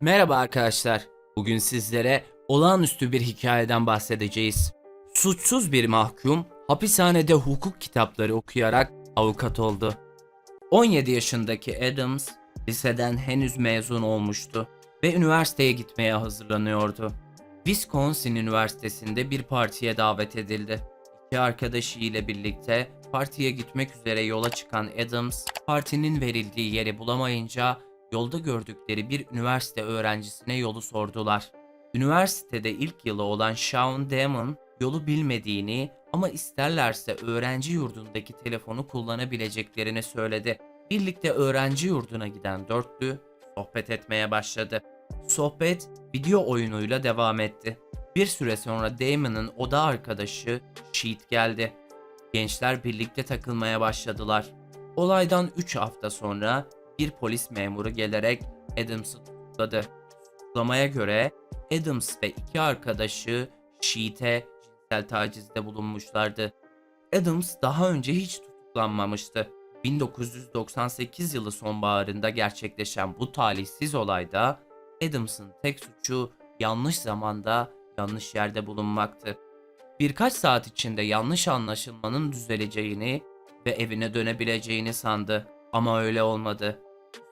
Merhaba arkadaşlar. Bugün sizlere olağanüstü bir hikayeden bahsedeceğiz. Suçsuz bir mahkum hapishanede hukuk kitapları okuyarak avukat oldu. 17 yaşındaki Adams liseden henüz mezun olmuştu ve üniversiteye gitmeye hazırlanıyordu. Wisconsin Üniversitesi'nde bir partiye davet edildi. İki arkadaşı ile birlikte partiye gitmek üzere yola çıkan Adams, partinin verildiği yeri bulamayınca yolda gördükleri bir üniversite öğrencisine yolu sordular. Üniversitede ilk yılı olan Sean Damon yolu bilmediğini ama isterlerse öğrenci yurdundaki telefonu kullanabileceklerini söyledi. Birlikte öğrenci yurduna giden dörtlü sohbet etmeye başladı. Sohbet video oyunuyla devam etti. Bir süre sonra Damon'ın oda arkadaşı Sheet geldi. Gençler birlikte takılmaya başladılar. Olaydan 3 hafta sonra bir polis memuru gelerek Adams'ı tutukladı. Tutuklamaya göre Adams ve iki arkadaşı Sheet'e cinsel tacizde bulunmuşlardı. Adams daha önce hiç tutuklanmamıştı. 1998 yılı sonbaharında gerçekleşen bu talihsiz olayda Adams'ın tek suçu yanlış zamanda yanlış yerde bulunmaktı. Birkaç saat içinde yanlış anlaşılmanın düzeleceğini ve evine dönebileceğini sandı ama öyle olmadı.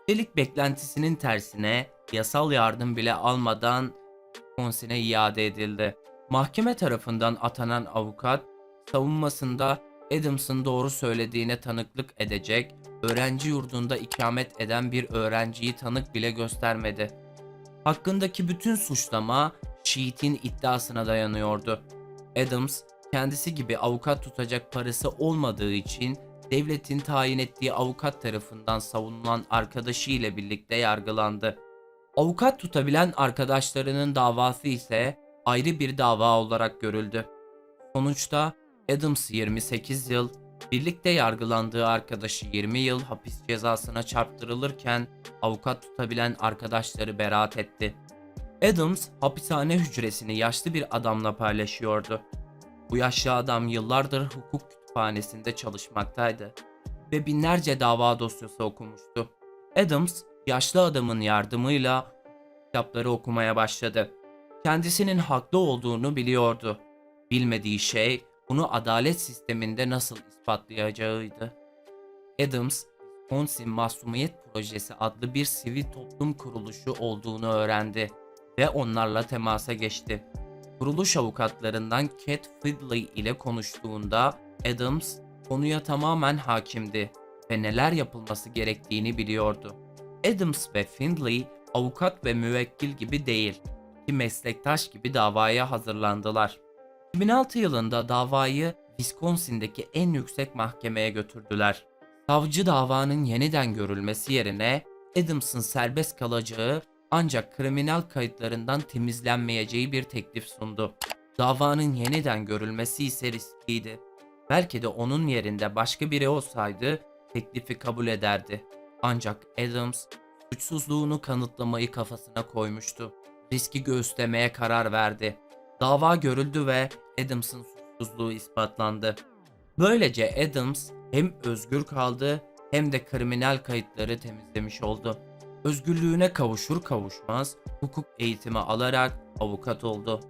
Üstelik beklentisinin tersine yasal yardım bile almadan Wisconsin'e iade edildi. Mahkeme tarafından atanan avukat savunmasında Adams'ın doğru söylediğine tanıklık edecek, öğrenci yurdunda ikamet eden bir öğrenciyi tanık bile göstermedi. Hakkındaki bütün suçlama Sheet'in iddiasına dayanıyordu. Adams kendisi gibi avukat tutacak parası olmadığı için devletin tayin ettiği avukat tarafından savunulan arkadaşı ile birlikte yargılandı. Avukat tutabilen arkadaşlarının davası ise ayrı bir dava olarak görüldü. Sonuçta Adams 28 yıl, birlikte yargılandığı arkadaşı 20 yıl hapis cezasına çarptırılırken avukat tutabilen arkadaşları beraat etti. Adams hapishane hücresini yaşlı bir adamla paylaşıyordu. Bu yaşlı adam yıllardır hukuk kütüphanesinde çalışmaktaydı ve binlerce dava dosyası okumuştu. Adams yaşlı adamın yardımıyla kitapları okumaya başladı. Kendisinin haklı olduğunu biliyordu. Bilmediği şey bunu adalet sisteminde nasıl ispatlayacağıydı. Adams, Wisconsin Masumiyet Projesi adlı bir sivil toplum kuruluşu olduğunu öğrendi ve onlarla temasa geçti. Kuruluş avukatlarından Cat Fidley ile konuştuğunda Adams konuya tamamen hakimdi ve neler yapılması gerektiğini biliyordu. Adams ve Findley avukat ve müvekkil gibi değil, iki meslektaş gibi davaya hazırlandılar. 2006 yılında davayı Wisconsin'deki en yüksek mahkemeye götürdüler. Savcı davanın yeniden görülmesi yerine Adams'ın serbest kalacağı ancak kriminal kayıtlarından temizlenmeyeceği bir teklif sundu. Davanın yeniden görülmesi ise riskliydi. Belki de onun yerinde başka biri olsaydı teklifi kabul ederdi. Ancak Adams suçsuzluğunu kanıtlamayı kafasına koymuştu. Riski göğüslemeye karar verdi. Dava görüldü ve Adams'ın suçsuzluğu ispatlandı. Böylece Adams hem özgür kaldı hem de kriminal kayıtları temizlemiş oldu. Özgürlüğüne kavuşur kavuşmaz hukuk eğitimi alarak avukat oldu.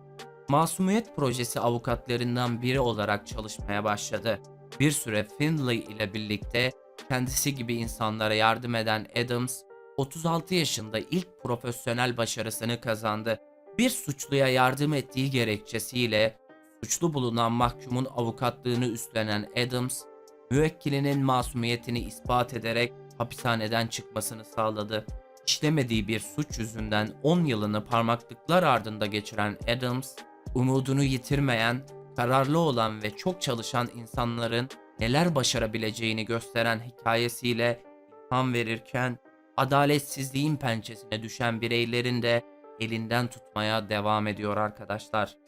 Masumiyet projesi avukatlarından biri olarak çalışmaya başladı. Bir süre Findlay ile birlikte kendisi gibi insanlara yardım eden Adams, 36 yaşında ilk profesyonel başarısını kazandı. Bir suçluya yardım ettiği gerekçesiyle suçlu bulunan mahkumun avukatlığını üstlenen Adams, müvekkilinin masumiyetini ispat ederek hapishaneden çıkmasını sağladı. İşlemediği bir suç yüzünden 10 yılını parmaklıklar ardında geçiren Adams, umudunu yitirmeyen, kararlı olan ve çok çalışan insanların neler başarabileceğini gösteren hikayesiyle ilham verirken, adaletsizliğin pençesine düşen bireylerin de elinden tutmaya devam ediyor arkadaşlar.